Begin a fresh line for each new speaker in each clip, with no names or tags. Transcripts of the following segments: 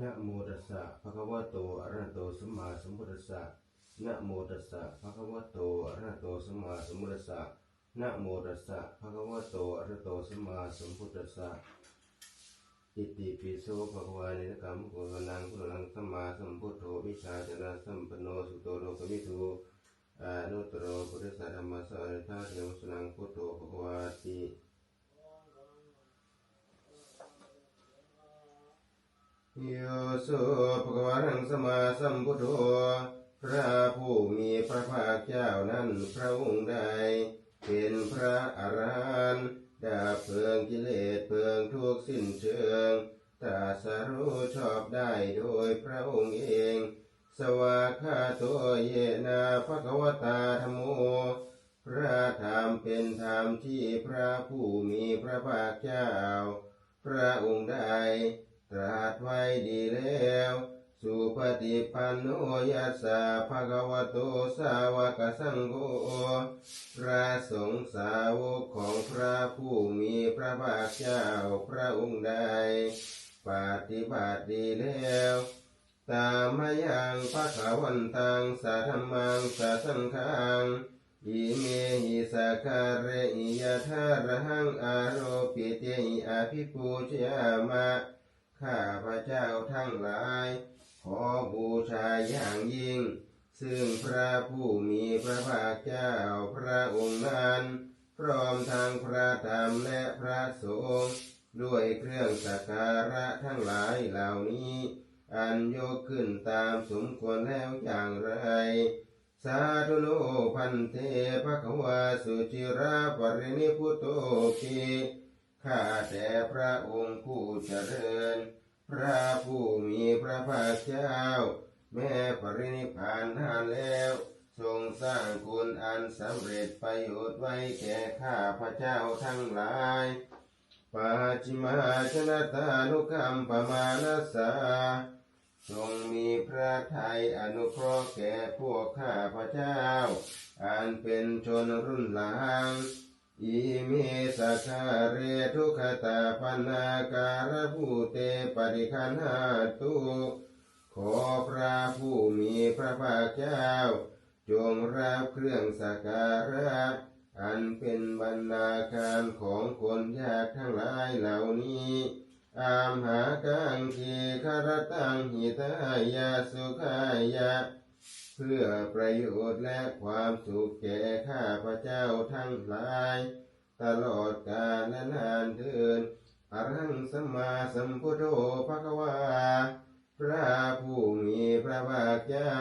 นะโมตัสสะภะคะวะโตอะระหะโตสัมมาสัมพุทธัสสะนะโมตัสสะภะคะวะโตอะระหะโตสัมมาสัมพุทธัสสะนะโมตัสสะภะคะวะโตอะระหะโตสัมมาสัมพุทธัสสะอิติปิโสภะคะวะนนะกัมโกนังพุทธังสัมมาสัมพุทโธวิชาจนะสัมปโนสุโตโลกวิทูอนุตตโรพุทธสัทธรรมสสะอริธาเทวสนังพุทโธภะคะวะติ โยสุภควารังสมาสัมพุทโธพระผู้มีพระภาคเจ้านั้นพระองค์ใด เป็นพระอรหันต์ดาบเพลิงกิเลสเพลิงทุกสิ้นเชิงตรัสรู้ชอบได้โดยพระองค์เอง สวากขาโตเยนาภควตาธรรมโม พระธรรมเป็นธรรมที่พระผู้มีพระภาคเจ้า พระองค์ใด ตรัสไว้ดีแล้ว สุปฏิปันโนยัสสะภะคะวะโตสาวกสังโฆพระสงฆ์สาวกของพระผู้มีพระภาคเจ้าพระองค์ใดปฏิบัติดีแล้ว ตามมายังพระขาวันตังสาธรรมังสาสังฆังอิเมหิสาคาเรอิยะทาระหังอารโรปิเตหิอาภิปูชยามะ ข้าพระเจ้าทั้งหลาย ขอบูชาอย่างยิ่ง ซึ่งพระผู้มีพระภาคเจ้าพระองค์นั้น พร้อมทางพระธรรมและพระสงฆ์ด้วยเครื่องสักการะทั้งหลายเหล่านี้ อันยกขึ้นตามสมควรแล้วอย่างไร สาธุโนพันเทภควาสุจิราปรินิพุโตปี ข้าแต่พระองค์ผู้เจริญ พระผู้มีพระภาคเจ้า แม้ปรินิพานนานแล้ว ทรงสร้างคุณอันสำเร็จประโยชน์ไว้แก่ข้าพระเจ้าทั้งหลายปาจิมาชนะตานุกรรมปมานัสสาทรงมีพระทัยอนุเคราะห์แก่พวกข้าพระเจ้า อันเป็นชนรุ่นหลัง อิเมสะคาเรทุขตาปนาการะภูเตปริคันหาตุขอพระผู้มีพระภาคเจ้า จงรับเครื่องสักการะอันเป็นบรรณาการของคนยากทั้งหลายเหล่านี้ อามหากังคีคารตังหิตายาสุขายะ เพื่อประโยชน์และความสุขแก่ข้าพระเจ้าทั้งหลาย ตลอดกาลนานเทินอรังสมมาสัมพุทโธภะควา พระผู้มีพระภาคเจ้า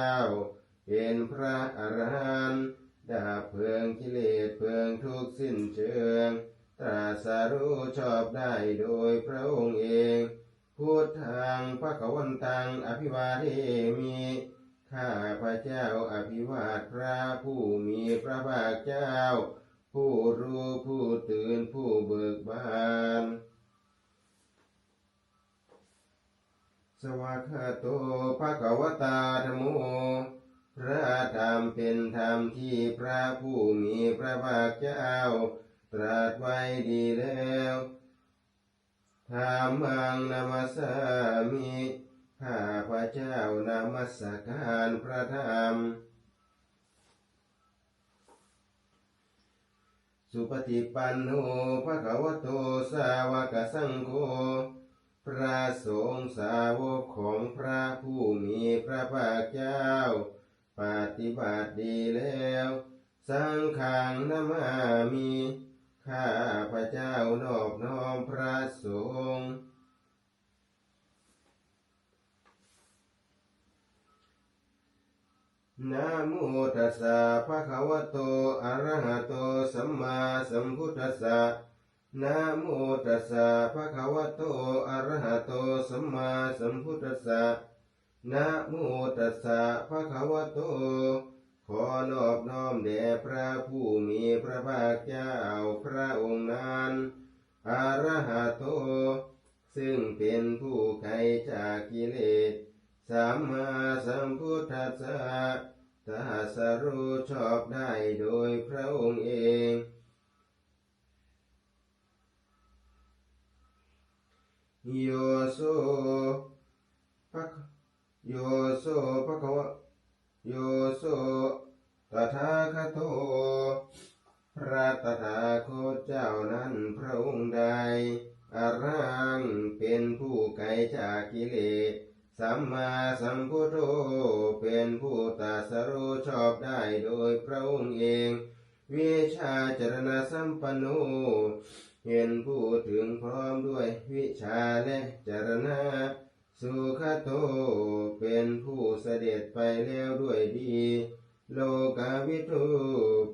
เป็นพระอรหันต์ดาเพลิงกิเลสเพลิงทุกข์สิ้นเชิง ตรัสรู้ชอบได้โดยพระองค์เอง พุทธังพระกวันตังอภิวาเท เจ้าอภิวาทพระผู้มีพระภาคเจ้า ผู้รู้ผู้ตื่นผู้เบิกบาน สวากขาโตภะคะวตาธรรมโมพระธรรมเป็นธรรมที่พระผู้มีพระภาคเจ้า ตรัสไว้ดีแล้วธรรมังนามัสสามิข้า เจ้านามัสการพระธรรม สุปฏิปันโนภะคะวะโตสาวกสังโฆ พระสงฆ์สาวกของพระผู้มีพระภาคเจ้า ปฏิบัติดีแล้ว สังฆังนามามิข้าพระเจ้านอบน้อมพระสงฆ์ นะโมตัสสะภะคะวะโต อะระหะโต สัมมาสัมพุทธัสสะนะโมตัสสะภะคะวะโต อะระหะโต สัมมาสัมพุทธัสสะนะโมตัสสะภะคะวะโต ขอนอบน้อมแด่พระผู้มีพระภาคเจ้าพระองค์นั้นอะระหะโต ซึ่งเป็นผู้ไกลจากกิเลส สัมมาสัมพุทธัสสะตรัสรู้ชอบได้โดยพระองค์เอง โยโสภะโยโสภะคะวะโยโสตถาคตโต พระตถาคตเจ้านั้นพระองค์ใดอรังเป็นผู้ไกลจากกิเลส สัมมาสัมพุทโธเป็นผู้ตรัสรู้ชอบได้โดยพระองค์เองวิชาจรณะสัมปันโนเห็นผู้ถึงพร้อมด้วยวิชาและจรณะสุขโตเป็นผู้เสด็จไปแล้วด้วยดี โลกาวิทู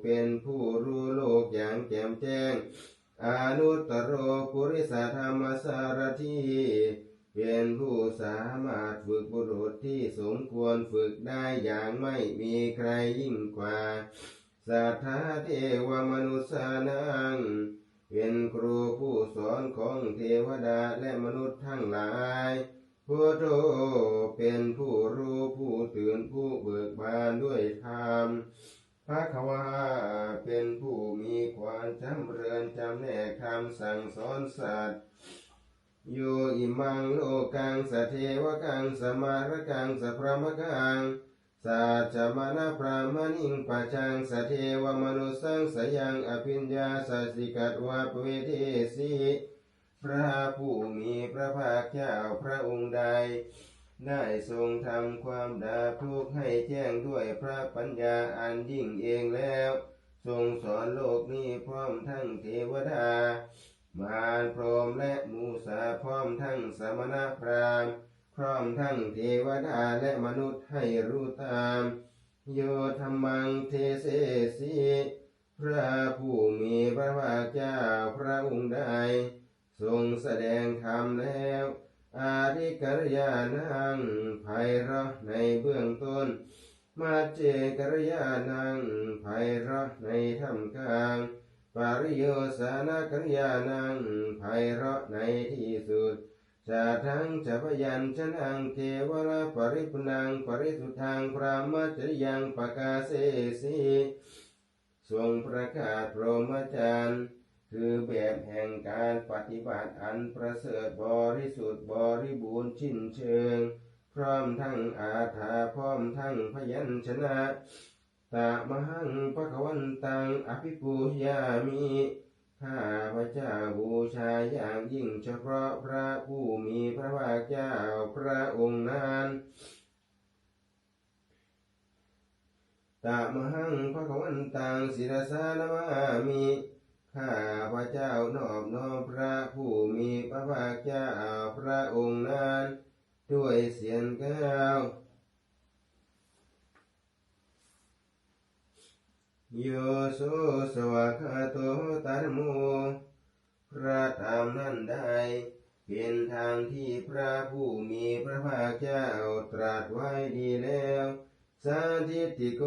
เป็นผู้รู้โลกอย่างแจ่มแจ้ง อนุตตรโรปุริสธรรมสารที เป็นผู้สามารถฝึกบุรุษที่สมควรฝึกได้อย่างไม่มีใครยิ่งกว่าสัทธาเทวมนุษย์สานัง เป็นครูผู้สอนของเทวดาและมนุษย์ทั้งหลายพุทโธเป็นผู้รู้ผู้ตื่นผู้เบิกบานด้วยธรรมพระควาเป็นผู้มีความจำเริญจำแนกคำสั่งสอนสัตว์ โยอิมังโลกังสเทวกังสมารกังสพรมกังสัจมานะพรามณิงปัจจังสเทวมนุสังสยังอภิญญาสัสิกัตวาปเวเทสีพระผู้มีพระภาคเจ้าพระองค์ใด ได้ทรงทำความดาบทุกข์ให้แจ้งด้วยพระปัญญาอันยิ่งเองแล้ว ทรงสอนโลกนี้พร้อมทั้งเทวดา มารพรมและมูสาพร้อมทั้งสมณพราหมณ์ พร้อมทั้งเทวดาและมนุษย์ให้รู้ตาม โยธรรมังเทเสสีพระผู้มีพระภาคเจ้าพระองค์ใดทรงแสดงธรรมแล้ว อาริกัลยานังไพเราะในเบื้องต้น มาเจกัลยานังไพเราะในท่ามกลาง ปาริโยสานกัลยานังไพเราะในที่สุดชาทังจะพยัญชนะเทวราปริปุนังปริสุทธังพระมัจริยังปกาเสสีทรงประกาศพรหมจรรย์ คือแบบแห่งการปฏิบัติอันประเสริฐบริสุทธิ์บริบูรณ์ชิ้นเชิง พร้อมทั้งอาถาพร้อมทั้งพยัญชนะ ตามหังปะคะวันตังอภิปูยามิข้าพระเจ้าบูชาอย่างยิ่งเฉพาะพระผู้มีพระภาคเจ้าพระองค์นั้นตามหังพระควันตังศิรสานมามิข้าพระเจ้านอบน้อมพระผู้มีพระภาคเจ้าพระองค์นั้นด้วยเสียงก้าว โยโสสวากาโตตัรโมพระธรรมนั้นได้เป็นทางที่พระผู้มีพระภาคเจ้าตรัสไว้ดีแล้ว สาธิติโก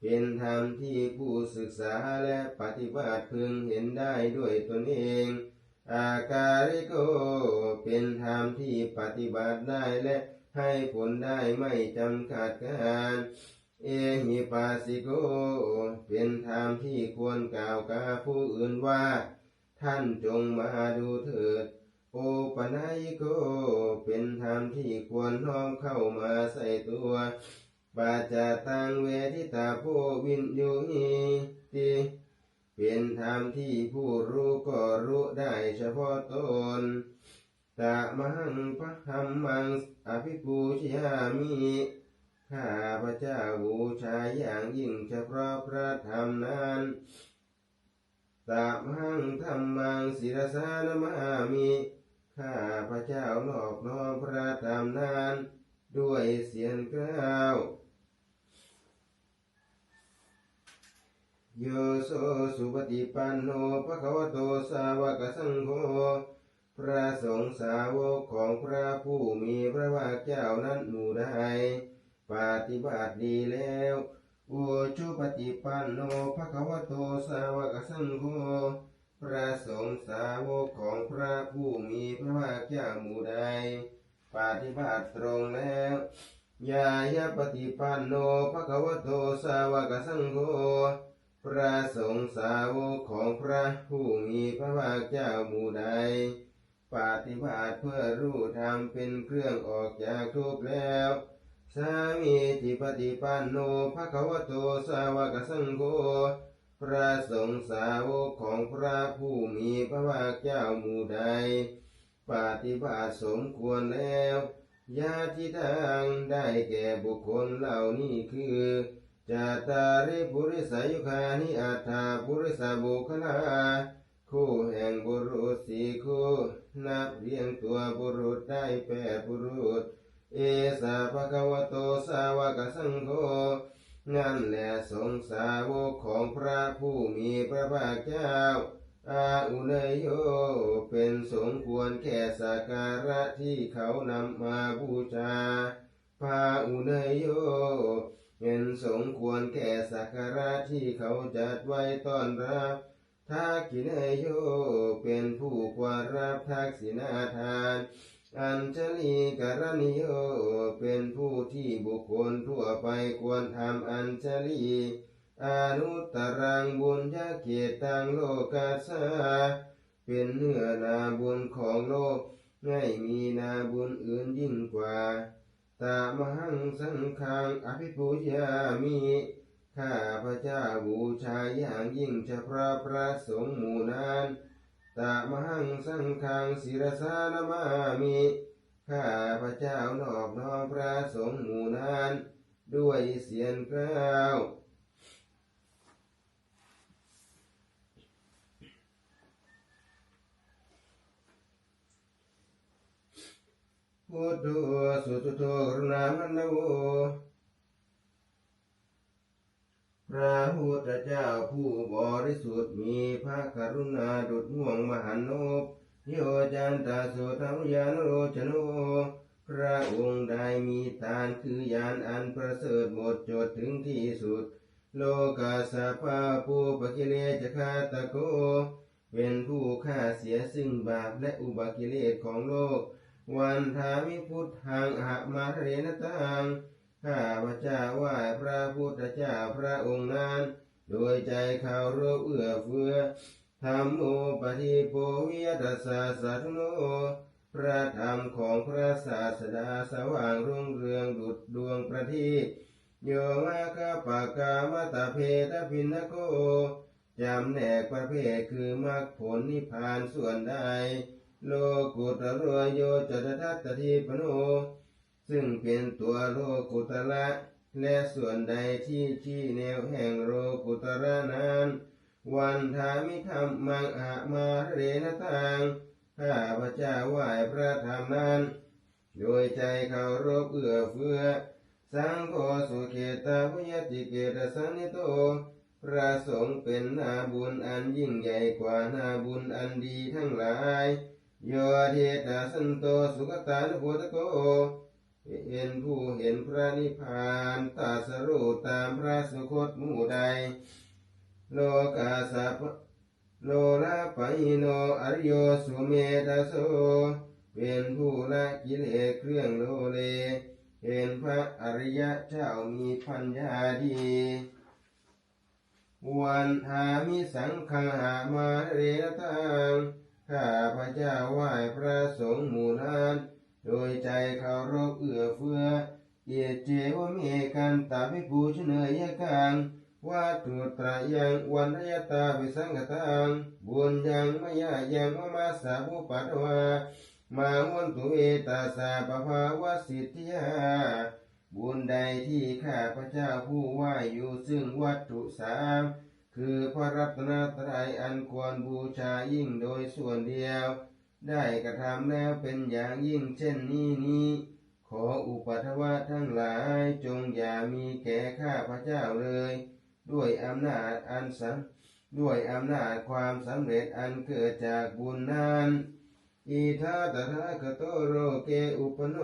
เป็นธรรมที่ผู้ศึกษาและปฏิบัติพึงเห็นได้ด้วยตนเอง อาการิโก เป็นธรรมที่ปฏิบัติได้และให้ผลได้ไม่จำกัดการ เอหิปัสสิโก เป็นธรรมที่ควรกล่าวกับผู้อื่นว่า ท่านจงมาดูเถิด โอปนัยโก เป็นธรรมที่ควรน้อมเข้ามาใส่ตัวปาจาตังเวทิตาโพวินยูหิติเป็นธรรมที่ผู้รู้ก็รู้ได้เฉพาะตนตะมังพะหัมมังอภิปูชยามิ ข้าพระเจ้าบูชาอย่างยิ่งเฉพาะพระธรรมนั้นตะมังธรรมังศิรสานมามิข้าพระเจ้านอบน้อมพระธรรมนั้น ด้วยเสียงกล้าวโยโสสุปฏิปันโนภะคะวะโตสาวกสังโฆพระสงฆ์สาวกของพระผู้มีพระภาคเจ้านั้นหมู่ใด ปฏิบัติดีแล้วโอชุปฏิปันโนภะคะวะโตสาวกสังโฆพระสงฆ์สาวกของพระผู้มีพระภาคเจ้าหมู่ใดปฏิบัติตรงแล้วยายะปฏิปันโนภะคะวะโตสาวกสังโฆพระสงฆ์สาวกของพระผู้มีพระภาคเจ้าหมู่ใดปฏิบัติเพื่อรู้ธรรมเป็นเครื่องออกจากทุกข์แล้ว สามีทิปฏิปันโนภะคะวะโตสาวกสังโฆพระสงฆ์สาวกของพระผู้มีพระภาคเจ้าหมู่ใด ปฏิบัติสมควรแล้วญาติทางได้แก่บุคคลเหล่านี้คือจาตาริปุริสายุคานิอัตถาปุริสาบุคลาคู่แห่งบุรุษสี่คู่ นับเรียงตัวบุรุษได้แปดบุรุษ เอสาภะคะวะโตสาวกสังโฆนั่นแหละสงสาวกของพระผู้มีพระภาคเจ้า อาอุเนยโยเป็นสมควรแก่สักการะที่เขานำมาบูชาพาอุเนยโยเป็นสมควรแก่สักการะที่เขาจัดไว้ต้อนรับทักขิเนยโยเป็นผู้ควรรับทักษิณาทาน อัญชลีกรณิโยเป็นผู้ที่บุคคลทั่วไปควรทำอัญชลีอนุตรังบุญญาเกตังโลกัสาเป็นเนื้อนาบุญของโลกไม่มีนาบุญอื่นยิ่งกว่า ตามหังสังขังอภิปูยามิข้าพระเจ้าบูชาอย่างยิ่งเฉพาะพระสงฆ์หมู่นั้น ตามหังสังขังศิรสานามามิข้าพระเจ้านอบน้อมพระสงฆ์หมู่นั้น ด้วยเสียงกล้าวพุทโธสุตโธกรุณามันโน พระพุทธเจ้าผู้บริสุทธิ์มีพระกรุณาดุจห่วงมหันนบโยจันตาสุธรรมยานโรชโนพระองค์ได้มีทานคือยานอันประเสริฐหมดจดถึงที่สุด โลกาสาปาปูปกิเลสคาตะโก เป็นผู้ฆ่าเสียซึ่งบาปและอุบากิเลสของโลก วันทามิพุทธังอะมาเรนตัง ข้าพระเจ้าไหว้พระพุทธเจ้าพระองค์นั้น โดยใจเคารพเอื้อเฟื้อธรรมโอปฏิโปวิยตสสะสัทโนพระธรรมของพระศาสดาสว่างรุ่งเรืองดุจดวงประทีปโยมาคาปากามตาเพตพินโกจำแนกประเภทคือมรรคผลนิพพานส่วนใดโลกุตโรโยจตทัตติปโน ซึ่งเป็นตัวโลกุตระและส่วนใดที่ที่แนวแห่งโลกุตระนั้น วันทามิธรรมมังอะมาเรนตังข้าพระเจ้าไหว้พระธรรมนั้น โดยใจเคารพเอื้อเฟื้อ สังโฆสุเขตาพยติเกตสันนิโต พระสงฆ์เป็นนาบุญอันยิ่งใหญ่กว่านาบุญอันดีทั้งหลาย โยเทตาสันโตสุขตานุโพตโก เห็นผู้เห็นพระนิพพานตรัสรู้ตามพระสุคตหมู่ใด โลกาสัพโลลาปะอิโนอริโยสุเมตาโสเป็นผู้ละกิเลสเครื่องโลเลเห็นพระอริยะเจ้ามีปัญญาดีวันหามิสังฆาหามาเรตังข้าพระเจ้าไหว้พระสงฆ์หมู่นั้น โดยใจเคารพเอื้อเฟื้อเอียเจวเมกันตาภิปูชเนยกังวัตถุตรายังวันรยตาวิสังกตังบุญยังมายายังมมาสาภูปัตวามาวันตุเอตาสาปภาวสิทธิยาบุญใดที่ข้าพระเจ้าผู้ไหวอยู่ซึ่งวัตถุสามคือพระรัตนตรัยอันควรบูชายิ่งโดยส่วนเดียว ได้กระทำแล้วเป็นอย่างยิ่งเช่นนี้นี้ ขออุปัฏฐวะทั้งหลายจงอย่ามีแก่ข้าพระเจ้าเลย ด้วยอำนาจอันสังด้วยอำนาจความสำเร็จอันเกิดจากบุญนั้นอิทาตถาคโตโรเกอุปโน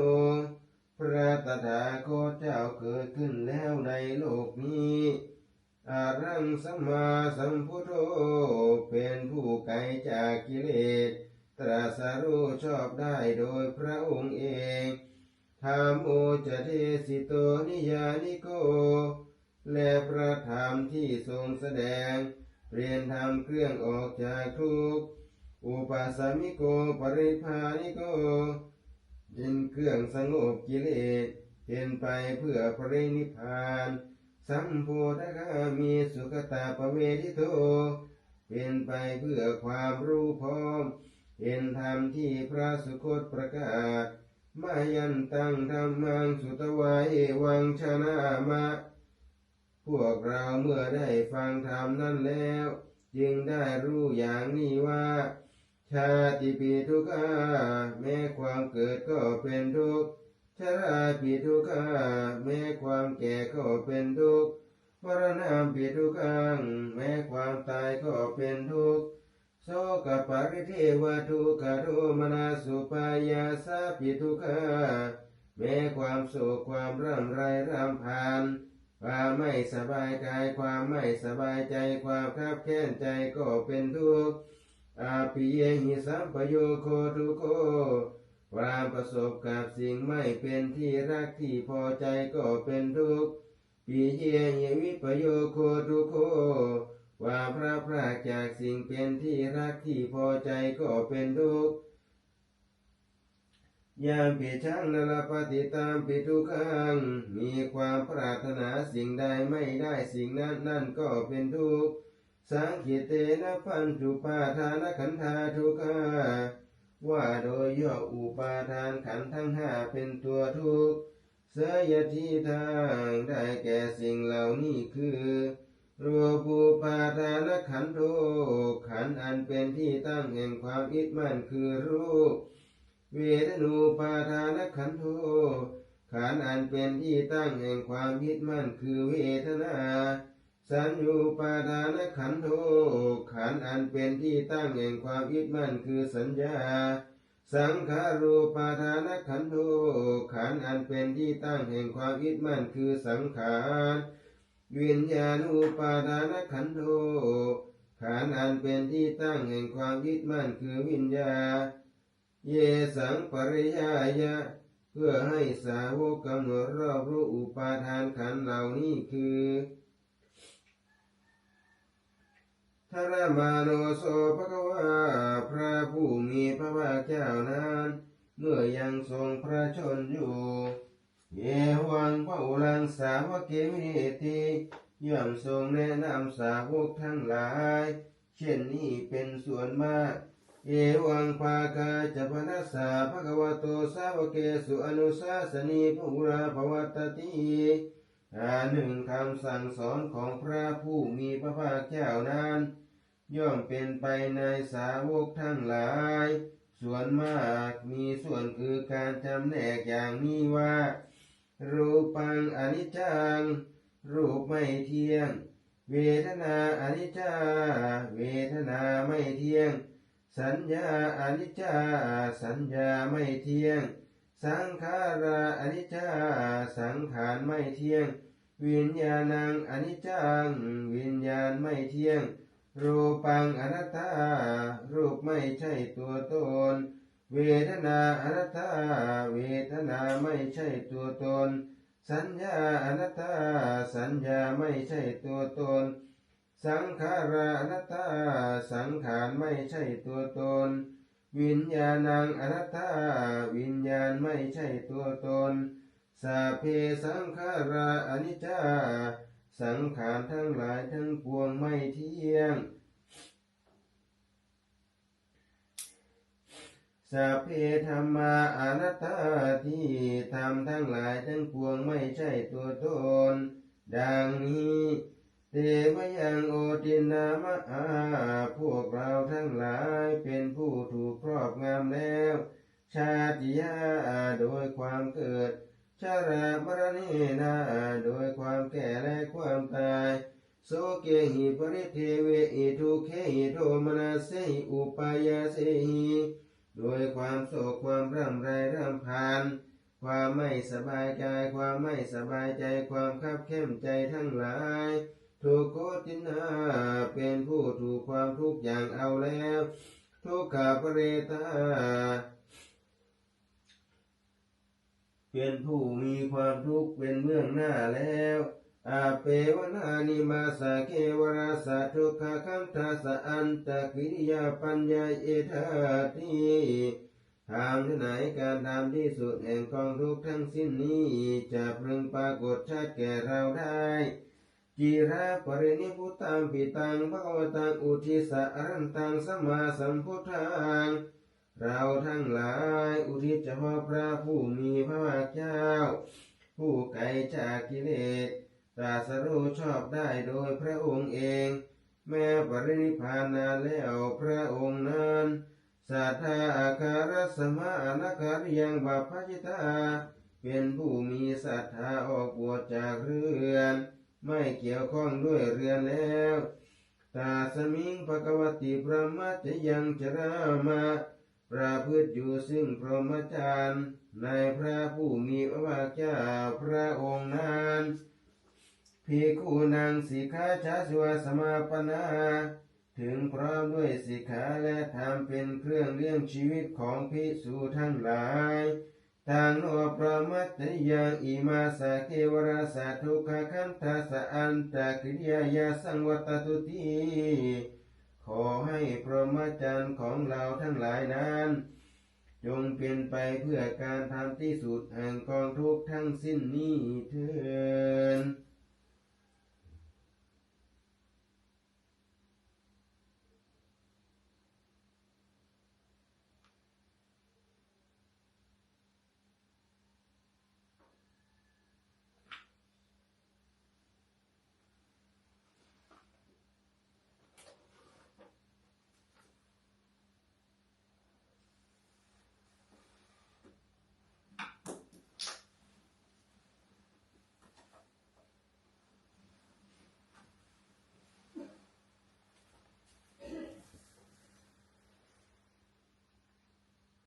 พระตถาคตเจ้าเกิดขึ้นแล้วในโลกนี้อารังสัมมาสัมพุทโธเป็นผู้ไกลจากกิเลส ตรัสรู้ชอบได้โดยพระองค์เองธรรมโอจเทสิโตนิยานิโก และพระธรรมที่ทรงแสดง เปลี่ยนธรรมเครื่องออกจากทุกข์อุปสมิโกปริภานิโกเป็นเครื่องสงบกิเลสเป็นไปเพื่อปรินิพพาน สัมโพธคามีสุขตาปเวทิโต เป็นไปเพื่อความรู้พร้อม เป็นธรรมที่พระสุคตประกาศมายันตังธรรมังสุตวาเอวังชนะมะ พวกเราเมื่อได้ฟังธรรมนั้นแล้ว จึงได้รู้อย่างนี้ว่า ชาติปีทุกขาแม้ความเกิดก็เป็นทุกข์ชราปีทุกขาแม้ความแก่ก็เป็นทุกข์มรณะปีทุกขังแม้ความตายก็เป็นทุกข์ สกปริเทวทุกขโทมนาสุปายาสาปิทุกขาแม้ความโศกความร่ำไรร่ำพันความไม่สบายกายความไม่สบายใจความคับแค้นใจก็เป็นทุกข์อาปิเยหิสัมปโยโคทุโคความประสบกับสิ่งไม่เป็นที่รักที่พอใจก็เป็นทุกข์ปิเยหิวิปโยโคทุโคค ว่าพระพรากจากสิ่งเป็นที่รักที่พอใจก็เป็นทุกข์ยามปิชังนรปฏิตามปิทุกขังมีความปรารถนาสิ่งใดไม่ได้สิ่งนั้นนั่นก็เป็นทุกข์สังขิเตนะพันธุปาทานขันธาทุกขาว่าโดยย่ออุปาทานขันทั้งห้าเป็นตัวทุกข์เสยทีทางได้แก่สิ่งเหล่านี้คือ รูปูปาทานขันโทขันอันเป็นที่ตั้งแห่งความอิดมั่นคือรูป เวทนูปาทานขันโทขันอันเป็นที่ตั้งแห่งความยึดมั่นคือเวทนา สัญญูปาทานขันโทขันอันเป็นที่ตั้งแห่งความยึดมั่นคือสัญญา สังขารูปาทานขันโทขันอันเป็นที่ตั้งแห่งความยึดมั่นคือสังขาร วิญญาณูปาทานขันโทขันธ์อันเป็นที่ตั้งแห่งความยึดมั่นคือวิญญา เยสังปริยายะ เพื่อให้สาวกกำหนดรอบรู้อุปาทานขันเหล่านี้คือทรมาโนโสภควาพระผู้มีพระภาคเจ้านั้น เมื่อยังทรงพระชนอยู่ เยวังพระอุลังสาวกเกมิเนติย่อมทรงแนะนำสาวกทั้งหลาย เช่นนี้เป็นส่วนมาก เอวังภาคาจะพนัสสะภะคะวโตสาวกเกสุอนุสาสนีภูราภวัตติอาหนึ่งคำสั่งสอนของพระผู้มีพระภาคเจ้านั้น ย่อมเป็นไปในสาวกทั้งหลาย ส่วนมากมีส่วนคือการจำแนกอย่างนี้ว่า รูปังอนิจจัง รูปไม่เที่ยง เวทนาอนิจจา เวทนาไม่เที่ยง สัญญาอนิจจา สัญญาไม่เที่ยง สังขาราอนิจจา สังขารไม่เที่ยง วิญญาณังอนิจจัง วิญญาณไม่เที่ยง รูปังอนัตตา รูปไม่ใช่ตัวตน เวทนาอนัตตาเวทนาไม่ใช่ตัวตน สัญญาอนัตตาสัญญาไม่ใช่ตัวตน สังขารอนัตตาสังขารไม่ใช่ตัวตน วิญญาณังอนัตตาวิญญาณไม่ใช่ตัวตนสาเพสังขาราอนิจจา สังขารทั้งหลายทั้งปวงไม่เที่ยง สัพเพธรรมาอนัตตาที่ทำทั้งหลายทั้งปวงไม่ใช่ตัวตน ดังนี้เทวยังโอตินามะอาพวกเราทั้งหลายเป็นผู้ถูกครอบงำแล้ว ชาติยาโดยความเกิดชารามรณะนาโดยความแก่และความตายโสเกหิปริเทเวหิทุเคหิโทมนาเสหิอุปายาเสหิ โดยความโศกความร่ำไรร่ำพันความไม่สบายกายความไม่สบายใจความคับเข้มใจทั้งหลายทุกโคตินาเป็นผู้ถูกความทุกข์อย่างเอาแล้ว ทุกขปเรตาเป็นผู้มีความทุกข์เป็นเบื้องหน้าแล้ว อาเปวนานิมาสาเกวราสะทุกขคันทัสะอันตะกิริยาปัญญาเอธาติทางที่ไหนการทำที่สุดแห่งกองทุกทั้งสิ้นนี้จะพึงปรากฏชัดแก่เราได้จีระปรินิพุตังปิตังภะควตังอุทิสะอรันตังสมมาสัมพุทธังเราทั้งหลายอุทิศเฉพาะพระผู้มีพระภาคเจ้า ผู้ไกลจากกิเลส ตรัสรู้ชอบได้โดยพระองค์เอง แม้ปรินิพานนานแล้วพระองค์นั้นสัทธาอาคารสมานาคาริยังบัพพจิตา เป็นผู้มีศรัทธาออกบวชจากเรือน ไม่เกี่ยวข้องด้วยเรือนแล้วตาสมิงภกวติพระมัจจยังจรามาประพฤติอยู่ซึ่งพรหมจรรย์ในพระผู้มีพระภาคเจ้าพระองค์นั้น ภิกขุนังสิกขาชาสวสมาปนาถึงพร้อมด้วยสิกขาและธรรมเป็นเครื่องเลี้ยงชีวิตของภิกษุทั้งหลายทางโนพรมัตตยังอิมาสะเกวราสะทุกขคันทัสะอันตะกิริยายาสังวัตตุติขอให้พรหมจรรย์ของเราทั้งหลายนั้น จงเป็นไปเพื่อการทำที่สุดแห่งกองทุกข์ทั้งสิ้นนี้เถิด